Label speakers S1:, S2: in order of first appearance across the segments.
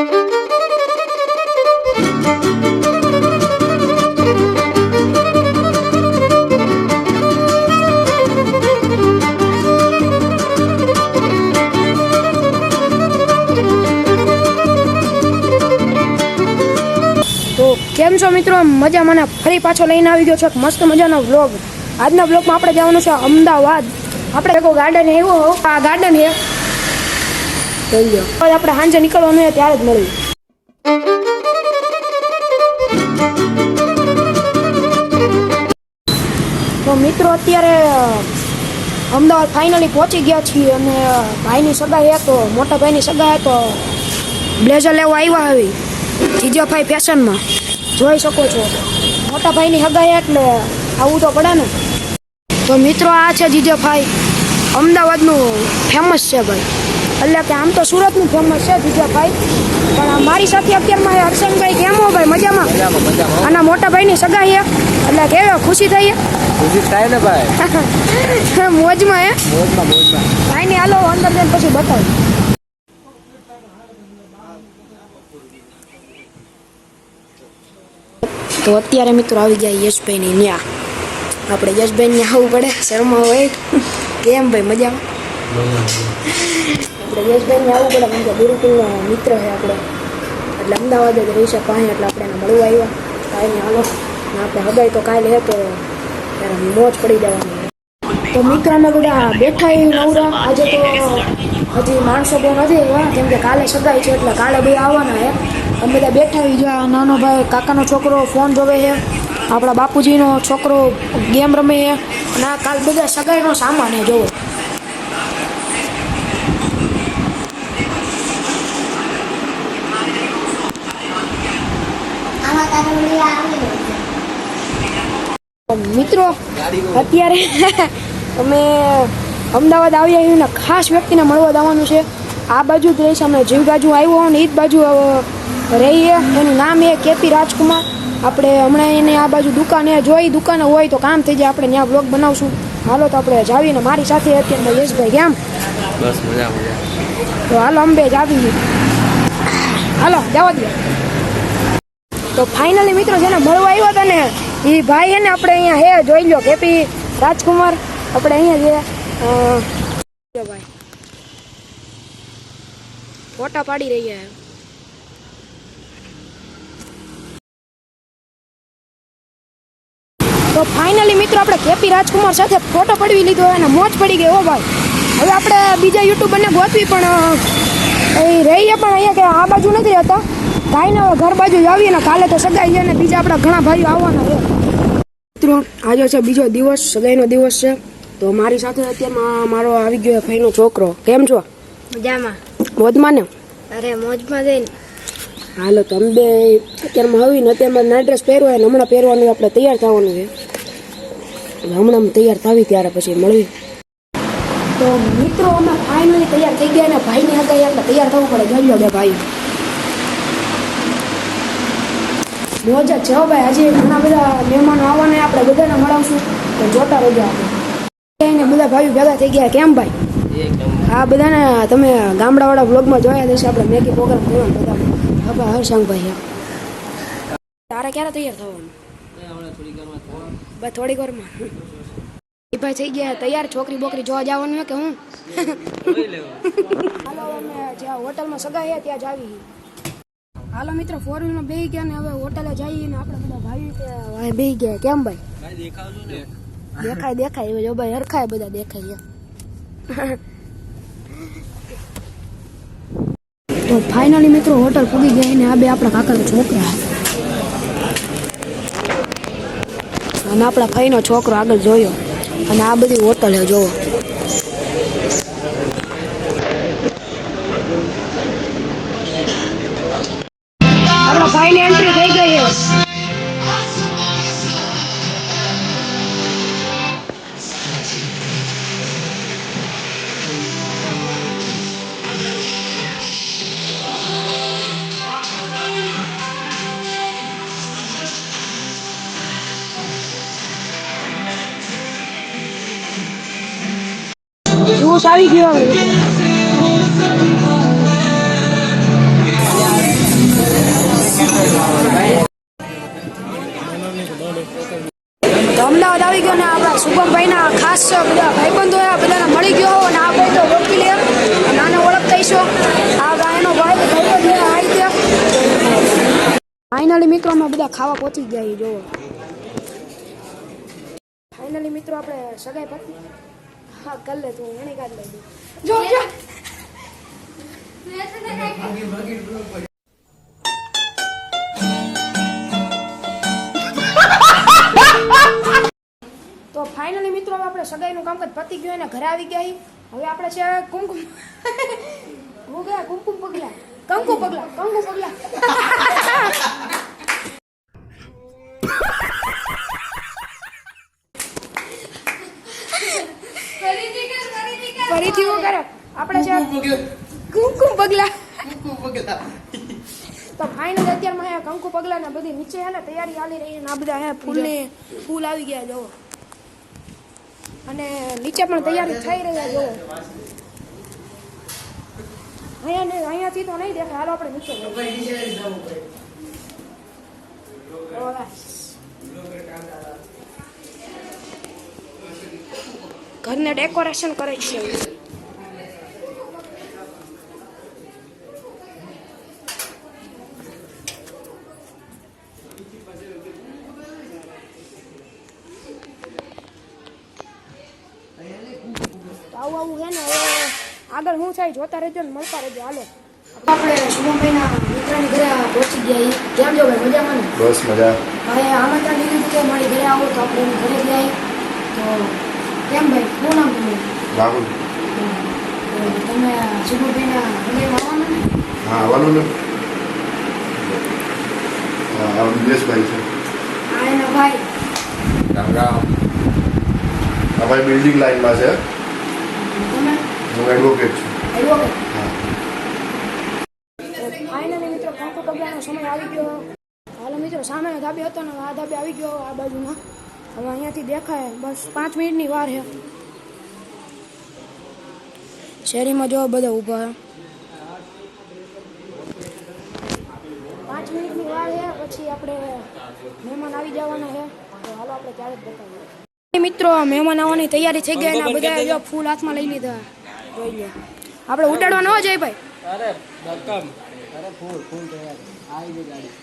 S1: કેમ છો મિત્રો? મજા મને ફરી પાછો લઈને આવી ગયો છે એક મસ્ત મજાનો વ્લોગ આજના વ્લોગમાં આપણે જવાનું છે અમદાવાદ. આપણે એક ગાર્ડન એવું આ ગાર્ડન છે જોઈ લો આપણે સાંજે નીકળવાનું હોય ત્યારે જ મળ્યું તો મિત્રો, અત્યારે અમદાવાદ ફાઇનલી પહોંચી ગયા છીએ અને ભાઈની સગાઈ હતો, મોટા ભાઈની સગાઈ હતો. બ્લેઝર લેવા આવ્યા આવી જીજાભાઈ ફેશનમાં. જોઈ શકો છો. મોટા ભાઈની સગાઈ એટલે આવું તો પડે ને. તો મિત્રો, આ છે જીજાભાઈ. અમદાવાદનું ફેમસ છે ભાઈ. એટલે કે આમ તો સુરતનું ફેમસ છે જીજાભાઈ પણ મારી સાથે અત્યારમાં એ હર્ષનભાઈ કેમ હો ભાઈ? મજામાં? આના મોટા ભાઈની સગાઈ હે. એટલે કેવો ખુશી થઈ
S2: ખુશી થાય ને ભાઈ.
S1: મોજમાં હે?
S2: મોજમાં મોજમાં.
S1: ભાઈને હાલો અંદર જઈને પછી બતાવું. તો અત્યારે મિત્રો આવી ગયા યશભાઈની ન્યા. આપણે યશભાઈ ન્યા આવવું પડે શર્મા હોય કેમ ભાઈ મજામાં. આપણે યશભાઈને આવવું પડે કેમ કે ગુરુકુલનો મિત્ર છે આપણે. એટલે અમદાવાદ જ રહી છે પાસે એટલે આપણે એને મળવા આવ્યા. કાંઈ હાલો. ને આપણે હગાઈ તો કાલે હે તો મોજ પડી જવાની તો મિત્રોને બધા બેઠા એ નવરા. આજે તો હજી માણસો બહુ નથી આવ્યા, કેમ કે કાલે સગાઈ છે, એટલે કાલે બે આવવાના છે. અમે બધા બેઠા આવી ગયા નાનો ભાઈ, કાકાનો છોકરો ફોન જોવે છે. આપણા બાપુજીનો છોકરો ગેમ રમે છે. અને કાલ બધા સગાઈનો સામાન જોવો. મિત્રો અત્યારે અમે અમદાવાદ આવ્યા છીએ ને ખાસ વ્યક્તિને મળવા જવાનું છે. આ બાજુ જ રહીશ અમે જીવ બાજુ આવ્યો ને એ જ બાજુ રહીએ. એનું નામ એ કેપી રાજકુમાર. આપણે હમણાં એને આ બાજુ દુકાને જોઈ દુકાને હોય તો કામ થઈ જાય. આપણે ત્યાં બ્લોગ બનાવશું. હાલો તો આપણે જાવીને મારી સાથે અત્યારે યશભાઈ કેમ?
S2: બસ મજા મજા.
S1: તો હાલો અંબે જ આવી હાલો જવા દે. તો ફાઇનલી મિત્રો જેને મળવા આવ્યા હતા ને એ ભાઈ એને આપણે અહીંયા હે, જોઈ લો કેપી રાજકુમાર. આપણે અહીંયા જે ભાઈ. ફોટા પાડી રહ્યા તો ફાઇનલી મિત્રો આપણે કેપી રાજકુમાર સાથે ફોટો પડવી લીધો અને મોજ પડી ગઈ હો ભાઈ. હવે આપણે બીજા યુટ્યુબરને ગોતવી પણ એ રહીએ પણ અહીંયા કે આ બાજુ નથી રહેતા. કાંઈ ને ઘર બાજુ જ આવીએ ને કાલે તો સગાઈ છે ને બીજા આપણા ઘણા ભાઈઓ આવવાના છે. મિત્રો આજે છે બીજો દિવસ સગાઈનો દિવસ છે. તો મારી સાથે અત્યારમાં મારો આવી ગયો ભાઈનો છોકરો. કેમ છો?
S3: મજામાં.
S1: મોજમાં ને?
S3: અરે મોજમાં જઈને.
S1: હાલો તો અમે બે અત્યારમાં આવીને અત્યારમાં નાઇટ ડ્રેસ પહેરવા ને હમણાં પહેરવાનું આપણે તૈયાર થવાનું છે. હમણાં તૈયાર થાવી ત્યારે પછી મળવી તો મિત્રો અમે ફાઇનલી તૈયાર થઈ ગયા અને ભાઈને હગાઈ એટલે તૈયાર થવું પડે. જોઈ લો બે ભાઈ મોજા છે ભાઈ. આજે ઘણા બધા મહેમાનો આવવાને આપણે બધાને મળાવશું. તો જોતા રહેજો આપણે. બધા ભાઈઓ ભેગા થઈ ગયા. કેમ ભાઈ? આ બધાને તમે ગામડાવાળા બ્લોગમાં જોયા દેશે આપણે મેગી પ્રોગ્રામ થયો બધા. હા હર્ષાંગ ભાઈ તારે ક્યારે તૈયાર થવાનું? બસ થોડીક વારમાં. ભાઈ થઈ ગયા તૈયાર છોકરી બોકરી જોવા જવાનું હે કે હું? હાલો અમે જ્યાં હોટલમાં સગાઈ છે ત્યાં જાવી હાલો મિત્રો ફોર વ્હીલમાં બેસી ગયા ને હવે હોટલે જઈએ ને આપણે બધા ભાઈ ત્યાં બેસી ગયા. કેમ ભાઈ? દેખાય દેખાય હવે જો ભાઈ હરખાય બધા દેખાય એમ. તો ફાઇનલી મિત્રો હોટલ પૂગી ગઈ ને આ બે આપણા કાકાના છોકરા અને આપણા ભાઈનો છોકરો આગળ જોયો. અને આ બધી હોટલ જોવો જોશ આવી ગયો હવે અમદાવાદ આવી ગયો ને આપણા શુભમભાઈ ના ખાસ બધા ભાઈબંધો બધાને મળી ગયો અને આ ભાઈ તો વકીલ અને આને ઓળખતા છો આ ગાયનો ભાઈ આવી ગયા ફાઇનલી મિત્રો અમે બધા ખાવા પહોંચી ગયા જોવો ફાઈનલી મિત્રો, આપણે સગાઈ પહોંચી હા કર લે તું એને કાઢ લઈ જો જો તો ફાઇનલી મિત્રો હવે આપણે સગાઈનું કામકાજ પતી ગયું એને ઘરે આવી ગયા. હવે આપણે છે કુમકુમ હું ગયા કુમકુમ પગલા. કંકુ પગલા કંકુ પગલા ફરીથી હું કરે આપણે છે કુમકુમ પગલા તો ફાઇનલ અત્યારમાં અહીંયા કંકુ પગલા ને બધી નીચે હે તૈયારી ચાલી રહી ને બધા ફૂલ ને ફૂલ આવી ગયા જોવો અને નીચે પણ તૈયારી થઈ રહ્યા જોવો અહીંયા ને, અહીંયાથી તો નહીં દેખાય, હાલો આપણે નીચે. ઘરને ડેકોરેશન કરે છે. આવું આવું છે ને હવે આગળ શું થાય જોતા રહેજો ને મળતા રહેજો. હાલો. આપણે શુભમભાઈના મિત્રની ઘરે પહોંચી ગયા. કેમ જો ભાઈ? મજામાં ને?
S4: બસ મજા.
S1: હવે આમંત્રણ લીધું કે મારી ઘરે આવો તો આપણે ઘરે ગયા તો કેમ ભાઈ? શું નામ તમારું?
S4: રાહુલ.
S1: તમે શુભમભાઈના ઘરે આવવાનું ને?
S4: હા આવવાનું ને. હા નિલેશભાઈ છે.
S1: આ એના ભાઈ.
S2: રામ રામ.
S4: આ ભાઈ બિલ્ડિંગ લાઈનમાં છે. હું એડવોકેટ છું.
S1: એડવોકેટ ફાઇનલી મિત્રો કંકુ પગલાનો સમય આવી ગયો. હાલો મિત્રો સામેનો ધાબે હતો ને આ ધાબે આવી ગયો આ બાજુમાં હવે અહીંયાથી દેખાય બસ પાંચ મિનિટની વાર છે. શેરીમાં જો બધા ઊભા પાંચ મિનિટની વાર છે પછી આપણે મહેમાન આવી જવાના છે. તો હાલો આપણે ત્યારે જ મિત્રો મહેમાન આવવાની તૈયારી થઈ ગઈ અને બધા જો ફૂલ હાથમાં લઈ લીધા. જોઈ લો આપણે ઉડાડવા ન જાય ભાઈ.
S2: અરે રકમ અરે ફૂલ ફૂલ આવી ગઈ ગાડી.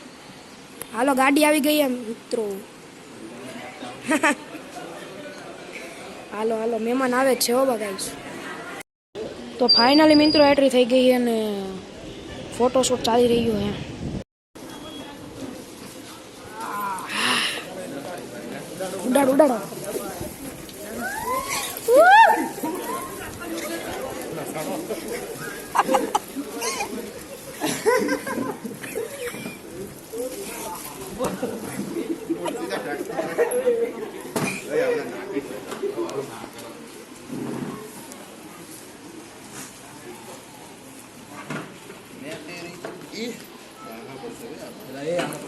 S1: હાલો ગાડી આવી ગઈ એમ મિત્રો. હાલો હાલો મહેમાન આવે છે હો બગાઈશ તો ફાઇનલી મિત્રો એન્ટ્રી થઈ ગઈ અને ફોટોશૂટ ચાલી રહ્યું હે ઉડાડ ઉડાડો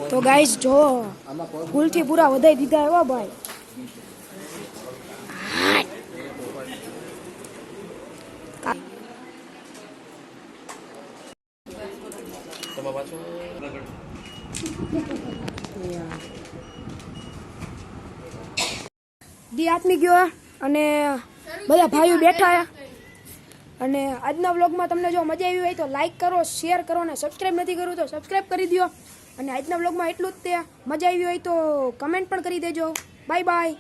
S1: તો ગાઈસ, જો ફૂલથી પૂરા વધાઈ દીધા એવા ભાઈ. દી આત્મી ગયો અને બધા ભાઈઓ બેઠા અને આજના વ્લોગમાં તમને જો મજા આવી હોય તો લાઈક કરો શેર કરો અને સબસ્ક્રાઈબ નથી કર્યું તો સબસ્ક્રાઈબ કરી દો અને આજના વ્લોગમાં એટલું જ તે મજા આવી હોય તો કમેન્ટ પણ કરી દેજો. Bye bye